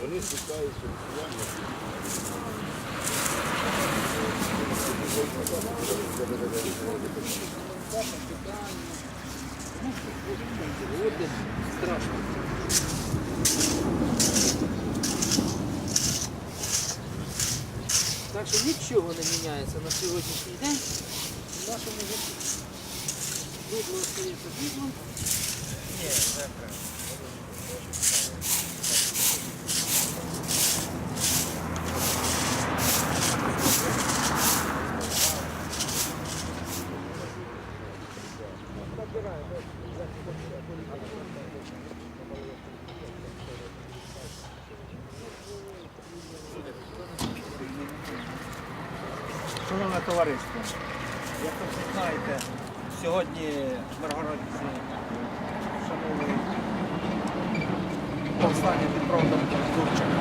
Вони шукають. Так що нічого не міняється на сьогоднішній день. В нашому житті бідло остається бідлом. Шановне товариство, як ви всі знаєте, сьогодні миргородці шанують повстання під проводом Дурчика.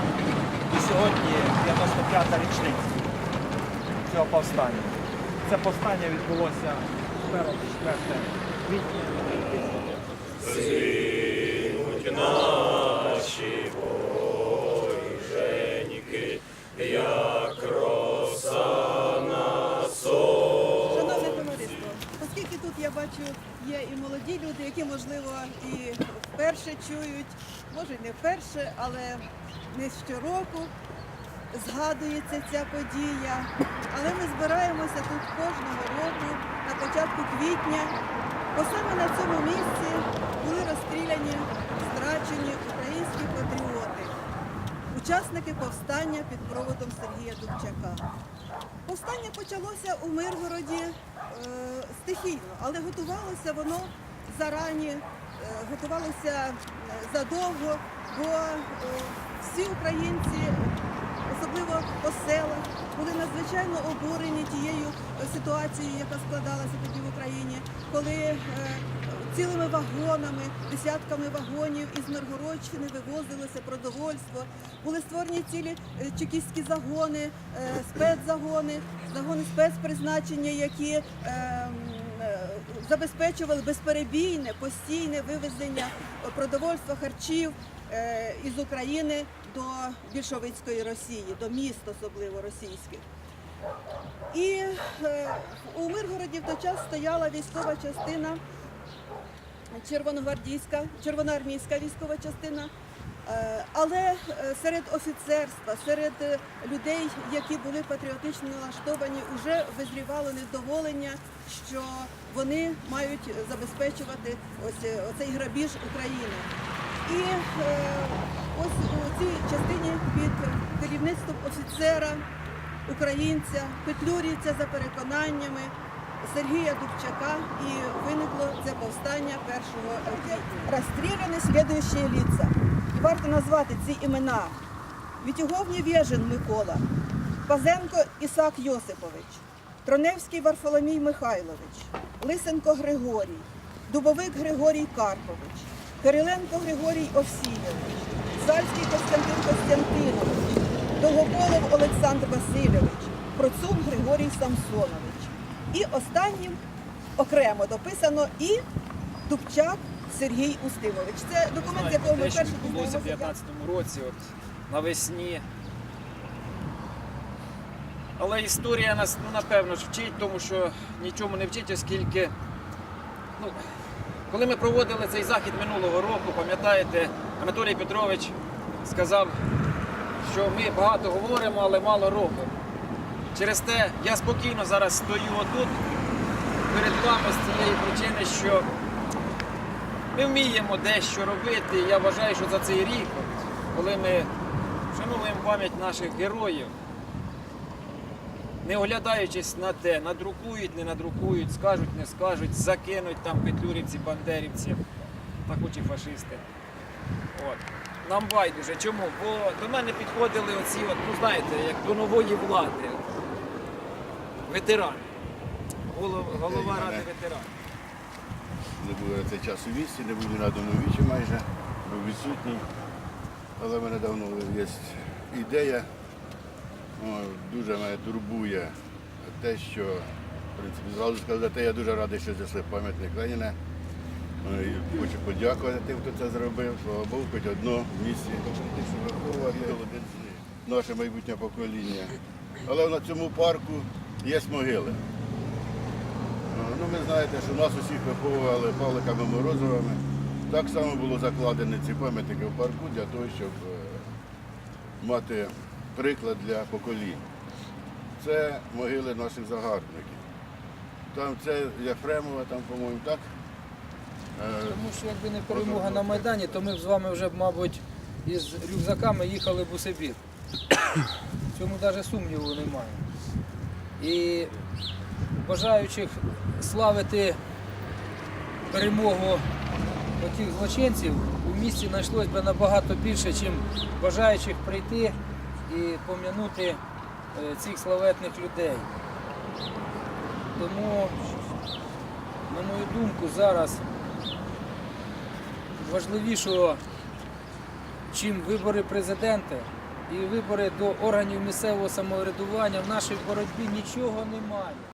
І сьогодні 95-та річниця цього повстання. Це повстання відбулося 1 4 квітня. Бачу є і молоді люди, які можливо і вперше чують, може не вперше, але не щороку згадується ця подія. Але ми збираємося тут кожного року на початку квітня, бо саме на цьому місці були розстріляні, страчені українські патріоти, учасники повстання під проводом Сергія Дубчака. Повстання почалося у Миргороді е, стихійно, але готувалося воно зарані, е, готувалося е, задовго, бо е, всі українці, особливо по селах, були надзвичайно обурені тією ситуацією, яка складалася тоді в Україні, коли е, цілими вагонами, десятками вагонів із Миргородщини вивозилося продовольство. Були створені цілі е, чекістські загони, е, спецзагони, загони спецпризначення, які е, забезпечували безперебійне постійне вивезення продовольства, харчів із України до більшовицької Росії, до міст, особливо російських. І у Миргороді в той час стояла військова частина червоногвардійська, червоноармійська військова частина. Е, Але е, серед офіцерства, серед е, людей, які були патріотично налаштовані, вже визрівало невдоволення, що вони мають забезпечувати ось оцей грабіж України. І ось у цій частині під керівництвом офіцера, українця, петлюрівця за переконаннями Сергія Дубчака і виникло це повстання 1 квітня. Розстріляні слідуючі лица. І варто назвати ці імена. Вітюгов Невєжин Микола, Пазенко Ісак Йосипович, Троневський Варфоломій Михайлович, Лисенко Григорій, Дубовик Григорій Карпович, Кириленко Григорій Овсійович, Сальський Костянтин Костянтинович, Довгополов Олександр Васильович, Процун Григорій Самсонович. І останнім окремо дописано і Дубчак Сергій Устимович. Це документ, якого ми перше відбулося в 2015 році, от навесні. Але історія нас, ну, напевно, ж вчить, тому що нічому не вчить, оскільки, ну, коли ми проводили цей захід минулого року, пам'ятаєте, Анатолій Петрович сказав, що ми багато говоримо, але мало робимо. Через те я спокійно зараз стою отут перед вами з цієї причини, що ми вміємо дещо робити. Я вважаю, що за цей рік, коли ми вшановуємо пам'ять наших героїв, не оглядаючись на те, надрукують, не надрукують, скажуть, не скажуть, закинуть там петлюрівці, бандерівці, та хоч фашисти. От. Нам байдуже. Чому? Бо до мене підходили оці, от, ну знаєте, як до нової влади. Ветерани. Голова, голова ради ветеранів. Не було я цей час у місті, не був ні на одному вічі майже, був відсутній. Але в мене давно є ідея, дуже мене турбує те, що В принципі, зразу сказати, я дуже радий, що знесли пам'ятник Леніна. Ну, і Хочу подякувати тим, хто це зробив. Слава Богу, хоч одно в місті, них, наше майбутнє покоління. Але на цьому парку є могили. Ну, ви знаєте, що нас усіх виховували павликами Морозовими. Так само було закладені ці пам'ятники в парку для того, щоб е, мати приклад для поколінь. Це могили наших загарбників. Там це Єфремова, там, по-моєму, так. Е, Тому що якби не перемога на Майдані, то ми б з вами вже мабуть, із рюкзаками їхали б у Сибір. В цьому навіть сумніву немає. І бажаючих славити перемогу тих злочинців у місті знайшлось би набагато більше, ніж бажаючих прийти і пом'янути е, цих славетних людей. Тому, на мою думку, зараз важливішого, чим вибори президента і вибори до органів місцевого самоврядування в нашій боротьбі нічого немає.